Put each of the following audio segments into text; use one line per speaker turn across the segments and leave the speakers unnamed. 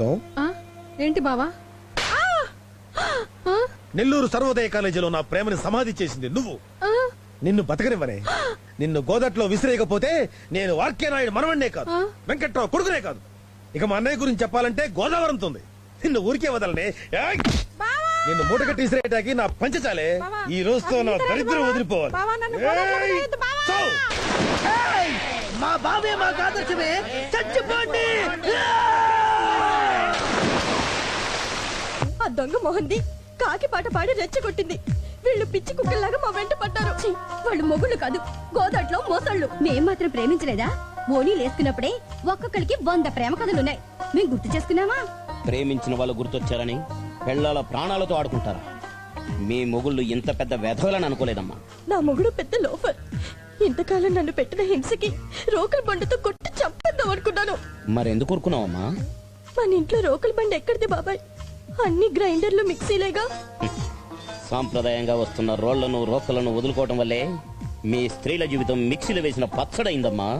జీవితం
ఆ? ఏంటి బావా? ఆ! ఆ?
నెల్లూరు సర్వోదయ కాలేజీలో నా ప్రేమని సమాధి చేసింది నువ్వు.
ఆ?
నిన్ను బతకనివ్వనే. నిన్ను గోదట్లో విసిరేయకపోతే నేను వార్కేనాయుడు మనవణ్ణే కాదు.
ఆ?
వెంకట్రావు కొడుకునే కాదు. ఇక మా అన్నయ్య గురించి చెప్పాలంటే గోదావరంతుంది నిన్ను ఊరికే వదలనే. ఏయ్! నిన్ను మూట కట్టి విసిరేయటానికి నా పంచచాలే.
బావా,
ఈ రోజుతో నా
అసలు
దరిద్రం
బావా,
వదిలిపోవాలి.
బావా, నన్ను గోదావరిలో
ఏయ్!
వదిలేయొద్దు, బావా!
చావు!
మా బావే మాకు ఆదర్శమే. చచ్చిపోండి!
ఆ దొంగ మొహంది కాకి పాట పాడి రెచ్చగొట్టింది. వీళ్ళు పిచ్చి కుక్కల్లాగా మా వెంట పడ్డారు. ఛీ, వాళ్ళు మొగుళ్ళు కాదు గోదాట్లో మోసళ్ళు. మేం మాత్రం ప్రేమించలేదా? ఓనీ లేసుకున్నప్పుడే ఒక్కొక్కరికి వంద ప్రేమ కథలున్నాయి. మేం గుర్తు చేసుకున్నావా?
ప్రేమించిన వాళ్ళు గుర్తొచ్చారని పెళ్ళాల ప్రాణాలతో ఆడుకుంటారా? మీ మొగుళ్ళు ఇంత పెద్ద వెధవలని అనుకోలేదమ్మా.
నా మొగుడు పెద్ద లోఫర్. ఇంతకాలం నన్ను పెట్టిన హింసకి రోకల్ బండితో కొట్టి చంపేద్దాం అనుకున్నాను.
మరెందుకు ఊరుకున్నావమ్మా
మన ఇంట్లో రోకల్ బండి ఎక్కడిది బాబాయ్? అన్ని గ్రైండర్లు మిక్సీలేగా
సాంప్రదాయంగా వస్తున్న రోళ్ళను రోకలను వదులుకోవటం వల్లే మీ స్త్రీల జీవితం మిక్సీలో వేసిన పచ్చడైందమ్మా.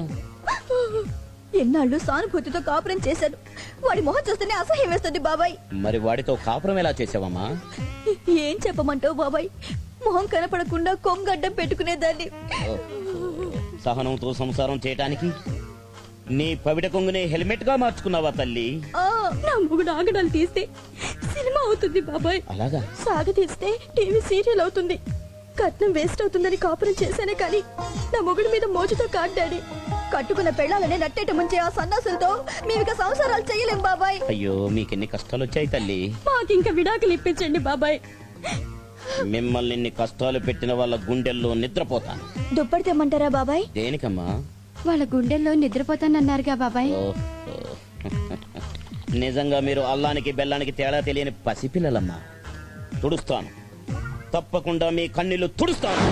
ఎన్నాళ్ళు సానుభూతితో కాపురం చేశాను వాడి మొహం చూస్తేనే అసహ్యం వేస్తుంది బాబాయ్.
మరి వాడితో కాపురం ఎలా చేసావమ్మా
ఏం చెప్పమంటావు బాబాయ్? మొహం కనపడకుండా కొంగడ్డం పెట్టుకునేదాన్ని.
సహనంతో సంసారం చేయటానికి నీ పవిట కొంగుని హెల్మెట్గా మార్చుకున్నావా తల్లి?
ఆ, నా మొగుడు ఆగడాలు తీస్తే సినిమా అవుతుంది బాబాయ్.
అలాగా?
సాగ తీస్తే టీవీ సీరియల్ అవుతుంది. కట్నం వేస్ట్ అవుతుందని కాపురం చేశానే కానీ నా మొగుడు మీద మోజుతో కాడ్డాడి కట్టుకున్న పెళ్ళాలనే నట్టేట ముంచే ఆ సన్నాసులతో మేమిక సంసారాలు చేయలేం బాబాయ్.
అయ్యో మీకెన్ని కష్టాలు వచ్చాయి తల్లి.
మాకింక విడాకులు ఇప్పించండి బాబాయ్.
మిమ్మల్ని ఇన్ని కష్టాలు పెట్టిన వాళ్ళ గుండెల్లో నిద్రపోతాను.
దుప్పటి తెమ్మంటారా బాబాయ్?
దేనికమ్మా?
వాళ్ళ గుండెల్లో నిద్రపోతానన్నారుగా బాబాయ్.
ఓ, ఓ. నిజంగా మీరు అల్లానికి బెల్లానికి తేడా తెలియని పసిపిల్లలమ్మా తుడుస్తాను తప్పకుండా మీ కన్నీళ్ళు తుడుస్తాను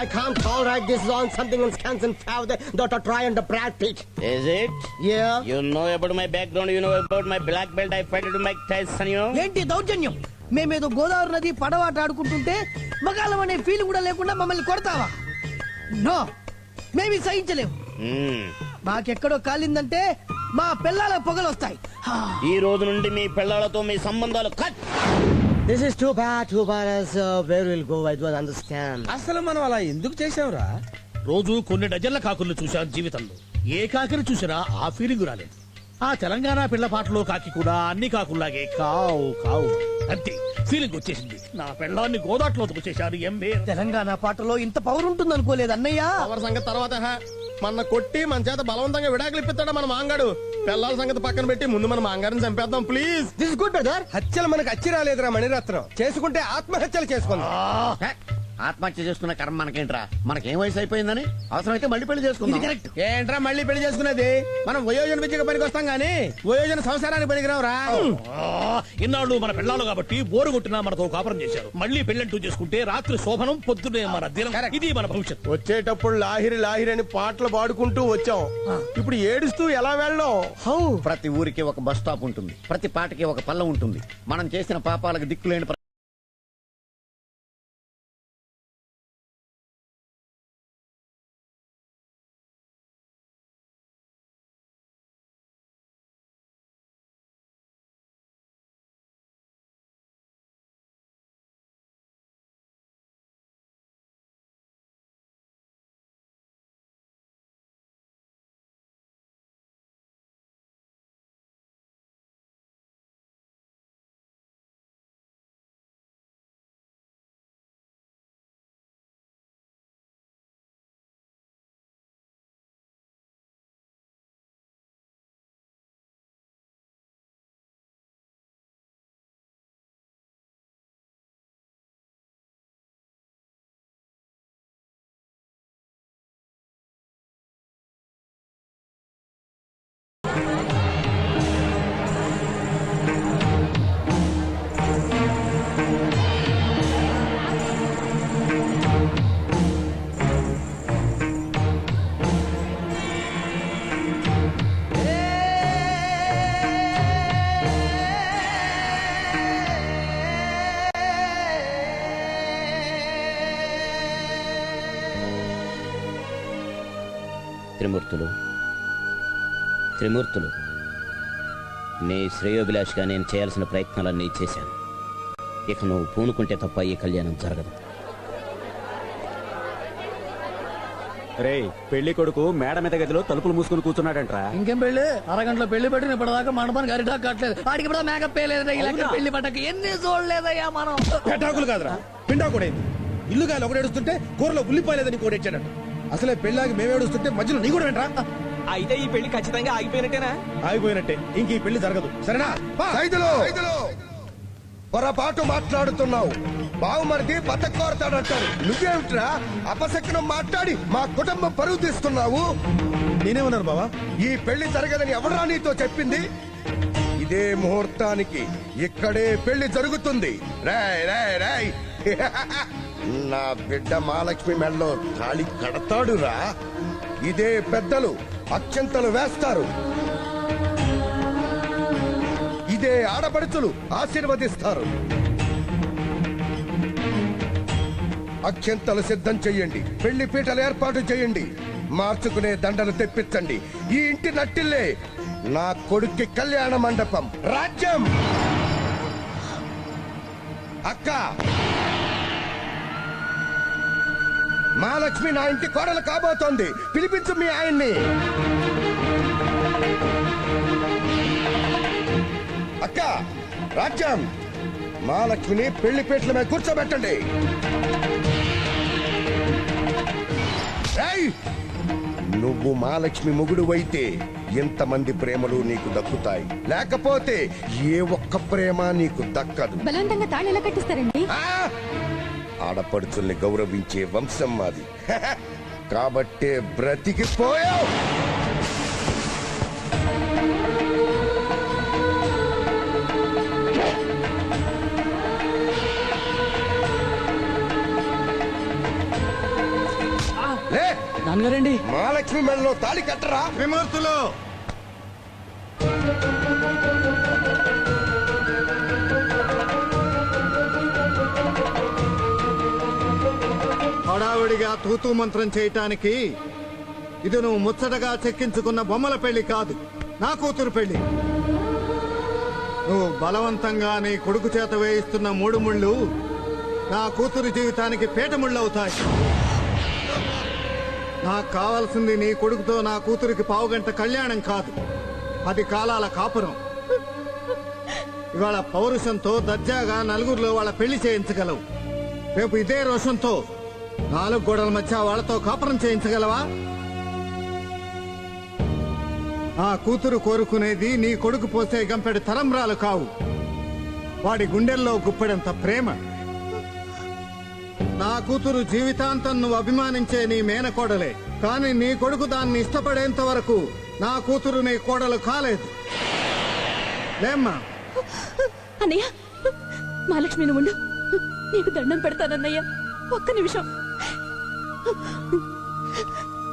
I can't tolerate this on something in Wisconsin father daughter try and the Brad Pitt.
Is it?
Yeah.
You know about my background, you know about my black belt, I fight to Mike Tyson, you know?
ఏంటి దౌర్జన్యం మేమేదో గోదావరి నది పడవాట ఆడుకుంటుంటే మగాళ్ళం అనే feel కూడా లేకుండా మమ్మల్ని కొడతావా no మేమి సహించలేము. మాకెక్కడో కాలిందంటే మా పిల్లల పొగలు వస్తాయి
ఈ రోజు నుండి మీ పిల్లలతో మీ సంబంధాలు cut.
This is too bad too bad where will go I don't understand
అసలు మనం అలా ఎందుకు చేసావురా
రోజు కొన్ని డజన్ల కాకుల్ని చూశాను జీవితంలో. ఏ కాకిని చూసినా ఆ ఫీలింగ్ రాలేదు. ఆ తెలంగాణ పిల్ల పాటలో కాకి కూడా అన్ని కాకుల్లాగే కావు కావు. అంతే. ఫీలింగ్ వచ్చేసింది. నా పిల్లాన్ని గోదాట్లో వచ్చేసారు ఎంబే
తెలంగాణ పాటలో ఇంత పవర్ ఉంటుంది అనుకోలేదు అన్నయ్య.
ఎవరి సంగతి తర్వాత హా. మన కొట్టి మన చేత బలవంతంగా విడాకులు ఇప్పిస్తాడా మన మాంగాడు. పిల్లల సంగతి పక్కన పెట్టి ముందు మన మాంగారిని చంపేద్దాం ప్లీజ్
దిస్ గుడ్ బ్రదర్
హత్యలు మనకు అచ్చి రాలేదురా మణిరత్నం. చేసుకుంటే ఆత్మహత్యలు చేసుకుందాం.
ఆత్మహత్య చేసుకున్న కర్మ మనకేంట్రా? మనకేం వయసు అయిపోయింది అవసరమైతే మళ్ళీ పెళ్ళి చేసుకుందాం.
కరెక్ట్.
ఏంట్రా మళ్ళీ పెళ్ళి చేసుకునేది? మనం వయోజన విద్యకు పనికి వస్తాం గానీ వయోజన సంసారానికి పనికిరావు రా
ఇన్నాళ్ళు మన పిల్లలు కాబట్టి బోరు కొట్టినా మనతో కాపురం చేశారు. మళ్ళీ పెళ్ళంటూ చేసుకుంటే రాత్రి శోభనం పొద్దునే మన దినం. ఇది మన భవిష్యత్తు.
వచ్చేటప్పుడు లాహిరి లాహిరి అని పాటలు పాడుకుంటూ వచ్చాం. ఇప్పుడు ఏడుస్తూ ఎలా వెళ్ళాం?
హౌ?
ప్రతి ఊరికి ఒక బస్ స్టాప్ ఉంటుంది. ప్రతి పాటకి ఒక పల్ల ఉంటుంది. మనం చేసిన పాపాలకు దిక్కులేని
త్రిమూర్తులు. నీ శ్రేయోభిలాష్గా నేను చేయాల్సిన ప్రయత్నాలన్నీ చేశాను. ఇక నువ్వు పూనుకుంటే తప్ప ఈ కళ్యాణం జరగదు.
రే పెళ్ళి కొడుకు మేడ మీద గదిలో తలుపులు మూసుకుని కూర్చున్నాడంట్రా.
ఇంకేం పెళ్ళి? అరగంటలో పెళ్ళి పెట్టిన ఇప్పటిదాకా మండపానికి అరిటా కట్టలేదు ఆడికి ఇప్పుడు మేకప్ వేయలేదా ఇలా పెళ్ళి పట్టక. ఎన్ని చూడలేదయ్యా మనం?
పెటాకులు కాదురా. పిండా కూడా ఇల్లు గాలి ఒకటి ఏడుస్తుంటే కూరలో ఉల్లిపోయలేదని కూడా ఇచ్చాడట అసలే పెళ్ళాకి మేము ఏడుస్తుంటే మధ్యలో నీ కూడా వెంట్రా
అయితే ఈ పెళ్ళి ఖచ్చితంగా ఆగిపోయినట్టేనా?
ఆగిపోయినట్టే. ఇంక ఈ పెళ్ళి జరగదు. సరేనా? పా.
ఖైదులు పొరపాటు మాట్లాడుతున్నావు. బావుమరిది బతకోరతాడంటారు నువ్వేమిట్రా? అపశకునం మాట్లాడి మా కుటుంబం పరువు తీస్తున్నావు?
నేనేమన్నాను బావా?
ఈ పెళ్ళి జరగదని ఎవడరా నీతో చెప్పింది? ఇదే ముహూర్తానికి ఇక్కడే పెళ్ళి జరుగుతుంది. రాయ్ రాయ్ రాయ్. నా బిడ్డ మహాలక్ష్మి మెడలో తాళి కడతాడురా. ఇదే పెద్దలు. అత్యంతలు వేస్తారు. ఇదే ఆడపడుచులు ఆశీర్వదిస్తారు. అత్యంతలు సిద్ధం చెయ్యండి. పెళ్ళి పీటలు ఏర్పాటు చేయండి మార్చుకునే దండలు తెప్పించండి. ఈ ఇంటి నట్టిల్లే నా కొడుక్కి కళ్యాణ మండపం. రాజ్యం! అక్క! మహాలక్ష్మి నా ఇంటి కోడలు కాబోతోంది. పిలిపించు మీ ఆయన్ని. అక్క రాజ్యం. మహాలక్ష్మిని పెళ్ళి పీటల మీద కూర్చోబెట్టండి! నువ్వు మహాలక్ష్మి మొగుడు అయితే ఎంతమంది ప్రేమలు నీకు దక్కుతాయి. లేకపోతే ఏ ఒక్క ప్రేమ నీకు దక్కదు.
బలవంతంగా తాళి ఎలా కట్టిస్తారండి?
ఆ! ఆడపడుచుల్ని గౌరవించే వంశం మాది. కాబట్టే బ్రతికిపోయావు
నాన్నగారండి.
మహాలక్ష్మి మెడలో తాళి కట్టరా? విమూర్తులు
హడావిడిగా తూతూ మంత్రం చేయటానికి ఇది నువ్వు ముచ్చటగా చెక్కించుకున్న బొమ్మల పెళ్ళి కాదు. నా కూతురు పెళ్ళి. నువ్వు బలవంతంగా నీ కొడుకు చేత వేయిస్తున్న మూడు ముళ్ళు నా కూతురు జీవితానికి పేటముళ్ళవుతాయి అవుతాయి నాకు కావాల్సింది నీ కొడుకుతో నా కూతురికి పావుగంట కళ్యాణం కాదు. అది కాలాల కాపురం. ఇవాళ పౌరుషంతో దర్జాగా నలుగురిలో వాళ్ళ పెళ్ళి చేయించగలవు. రేపు ఇదే రోషంతో నాలుగు గోడల మధ్య వాళ్ళతో కాపురం చేయించగలవా? ఆ కూతురు కోరుకునేది నీ కొడుకు పోసే గంపెడు తరంబ్రాలు కావు. వాడి గుండెల్లో గుప్పెడంత ప్రేమ. నా కూతురు జీవితాంతం నువ్వు అభిమానించే నీ మేనకోడలే. కానీ నీ కొడుకు దాన్ని ఇష్టపడేంత వరకు నా కూతురు నీ కోడలు కాలేదు. లేమ్మా.
అన్నయ్య మహాలక్ష్మి నువ్వు నీకు దండం పెడతానన్నయ్య. ఒక్క నిమిషం.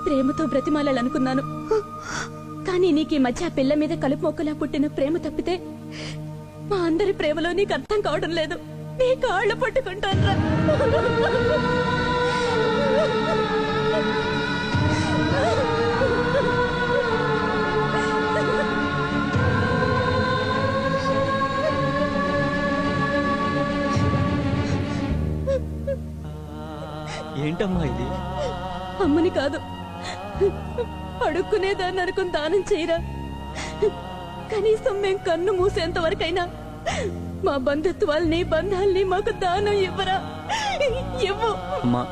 ప్రేమతో బ్రతిమాలనుకున్నాను కానీ నీకు ఈ మధ్య పిల్ల మీద కలుపు మొక్కలా పుట్టిన ప్రేమ తప్పితే మా అందరి ప్రేమలో నీకు అర్థం కావడం లేదు. నీ కాళ్ళు పట్టుకుంటాను
ఏంటమ్మా ఇది?
అమ్మని కాదు. అడుక్కునేదాన్ని అనుకుని దానం చేయరా. కనీసం మేం కన్ను మూసేంత వరకైనా మా బంధుత్వాల్ని బంధాల్ని మాకు దానం ఇవ్వరా. ఇవ్వు.
అమ్మా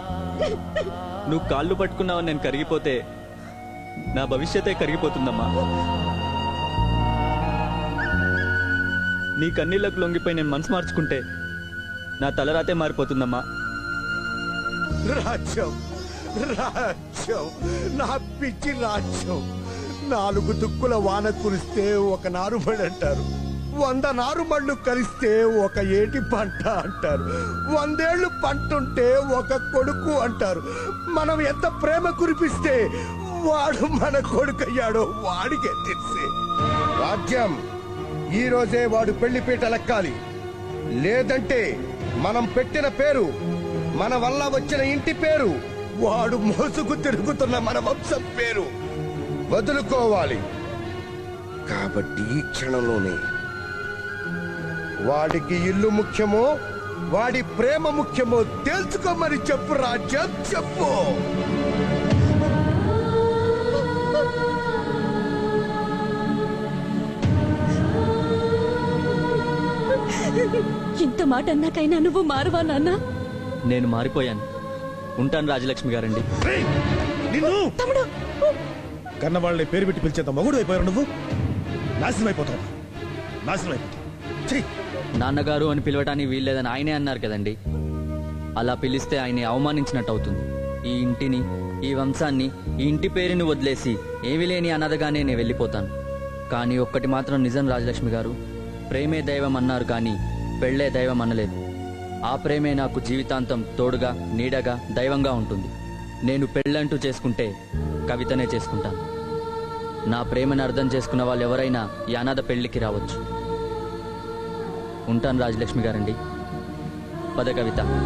నువ్వు కాళ్ళు పట్టుకున్నావని నేను కరిగిపోతే నా భవిష్యతే కరిగిపోతుందమ్మా. నీ కన్నీళ్ళకు లొంగిపోయి నేను మనసు మార్చుకుంటే నా తలరాతే మారిపోతుందమ్మా.
రాజ్యం రాజ్యం నా పిచ్చి రాజ్యం. నాలుగు దుక్కుల వాన కురిస్తే ఒక నారుమడి అంటారు. వంద నారుమళ్ళు కలిస్తే ఒక ఏటి పంట అంటారు. వందేళ్ళు పంటుంటే ఒక కొడుకు అంటారు. మనం ఎంత ప్రేమ కురిపిస్తే వాడు మన కొడుకయ్యాడో వాడికే తెలిసి. రాజ్యం ఈ రోజే వాడు పెళ్ళిపీట లెక్కాలి. లేదంటే మనం పెట్టిన పేరు మన వల్ల వచ్చిన ఇంటి పేరు. వాడు మోసుకు తిరుగుతున్న మన వంశం పేరు. వదులుకోవాలి. కాబట్టి ఈ క్షణంలోనే వాడికి ఇల్లు ముఖ్యమో వాడి ప్రేమ ముఖ్యమో తెలుసుకోమని చెప్పు రాజ్యం చెప్పు.
ఇంత మాట అన్నాకైనా నువ్వు మారవా నాన్న?
నేను మారిపోయాను. ఉంటాను రాజలక్ష్మి గారండి.
నిన్ను!
తమ్ముడు!
కన్నవాళ్ళని పేరు పెట్టి పిలిచేంత మగుడు అయిపోయారు నువ్వు? నాశనం అయిపోతావు? నాశనం అయిపోతావు!
నాన్నగారు అని పిలవటానికి వీల్లేదని ఆయనే అన్నారు కదండి. అలా పిలిస్తే ఆయన్ని అవమానించినట్టు అవుతుంది. ఈ ఇంటిని ఈ వంశాన్ని ఈ ఇంటి పేరుని వదిలేసి ఏమీ లేని అన్నదగానే నేను వెళ్ళిపోతాను. కానీ ఒక్కటి మాత్రం నిజం రాజలక్ష్మి గారు ప్రేమే దైవం అన్నారు కానీ పెళ్ళే దైవం అనలేదు. ఆ ప్రేమే నాకు జీవితాంతం తోడుగా నీడగా దైవంగా ఉంటుంది. నేను పెళ్ళంటూ చేసుకుంటే కవితనే చేసుకుంటాను. నా ప్రేమను అర్థం చేసుకున్న వాళ్ళు ఎవరైనా యానాద పెళ్ళికి రావచ్చు. ఉంటాను రాజలక్ష్మి గారండి. పద కవిత.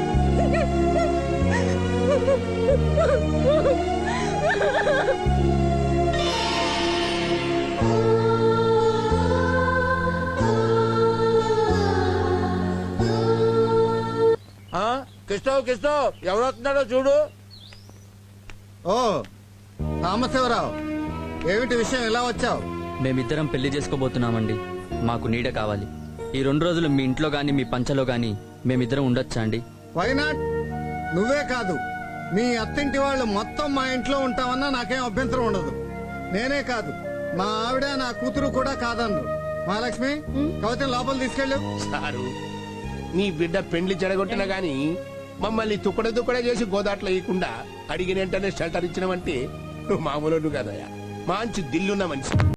కిష్టవ్ కిష్టవ్ ఎవరు వస్తున్నాడో చూడు.
ఓ రామశివరావు ఏమిటి విషయం? ఇలా వచ్చావు?
మేమిద్దరం పెళ్ళి చేసుకోబోతున్నామండి. మాకు నీడ కావాలి. ఈ రెండు రోజులు మీ ఇంట్లో గాని మీ పంచలో గాని మేమిద్దరం ఉండొచ్చా అండి?
వైనాట్ నువ్వే కాదు. మీ అత్తింటి వాళ్ళు మొత్తం మా ఇంట్లో ఉంటామన్నా నాకేం అభ్యంతరం ఉండదు. నేనే కాదు. మా ఆవిడ నా కూతురు కూడా కాదన్నారు మహాలక్ష్మి కవితను లోపల తీసుకెళ్ళు.
సారు నీ బిడ్డ పెండ్లి చెడగొట్టినా గాని మమ్మల్ని తుకడ తుకడ చేసి గోదాట్లో వేయకుండా అడిగిన వెంటనే షెల్టర్ ఇచ్చినవంటే నువ్వు మామూలు కదయ్యా. మంచి దిల్లున్న మనిషి.